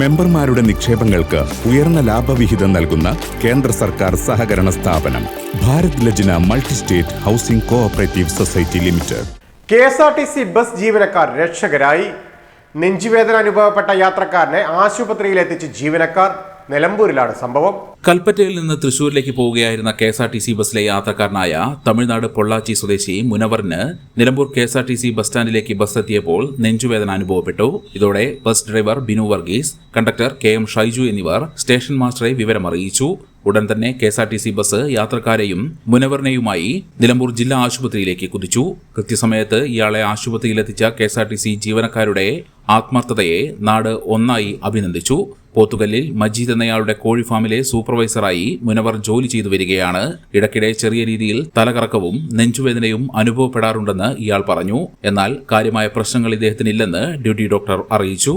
മെമ്പർമാരുടെ നിക്ഷേപങ്ങൾക്ക് ഉയർന്ന ലാഭവിഹിതം നൽകുന്ന കേന്ദ്ര സർക്കാർ സഹകരണ സ്ഥാപനം Bharat Lajna multi state housing cooperative society limited. K S R T C bus ജീവനക്കാർ രക്ഷകരായി. നെഞ്ചുവേദന അനുഭവപ്പെട്ട യാത്രക്കാരനെ ആശുപത്രിയിലെത്തിച്ച് ജീവനക്കാർ. നിലമ്പൂരിലാണ് സംഭവം. കൽപ്പറ്റയിൽ നിന്ന് തൃശൂരിലേക്ക് പോവുകയായിരുന്ന K S R T C ബസ്സിലെ യാത്രക്കാരനായ തമിഴ്നാട് പൊള്ളാച്ചി സ്വദേശി മുനവറിന് Nilambur K S R T C bus സ്റ്റാൻഡിലേക്ക് bus എത്തിയപ്പോൾ നെഞ്ചുവേദന അനുഭവപ്പെട്ടു. ഇതോടെ bus driver Binu Varghese conductor K M Shaiju എന്നിവർ സ്റ്റേഷൻ മാസ്റ്ററെ വിവരമറിയിച്ചു. ഉടൻ തന്നെ K S R T C bus യാത്രക്കാരെയും മുനവറിനെയുമായി നിലമ്പൂർ ജില്ലാ ആശുപത്രിയിലേക്ക് കുതിച്ചു. കൃത്യസമയത്ത് ഇയാളെ ആശുപത്രിയിലെത്തിച്ച K S R T C ജീവനക്കാരുടെ ആത്മാർത്ഥതയെ നാട് ഒന്നായി അഭിനന്ദിച്ചു. പോത്തുകല്ലിൽ മജീദ് എന്നയാളുടെ കോഴി ഫാമിലെ സൂപ്പർവൈസറായി മുനവർ ജോലി ചെയ്തു വരികയാണ്. ഇടയ്ക്കിടെ ചെറിയ രീതിയിൽ തലകറക്കവും നെഞ്ചുവേദനയും അനുഭവപ്പെടാറുണ്ടെന്ന് ഇയാൾ പറഞ്ഞു. എന്നാൽ കാര്യമായ പ്രശ്നങ്ങൾ ഇദ്ദേഹത്തിനില്ലെന്ന് ഡ്യൂട്ടി ഡോക്ടർ അറിയിച്ചു.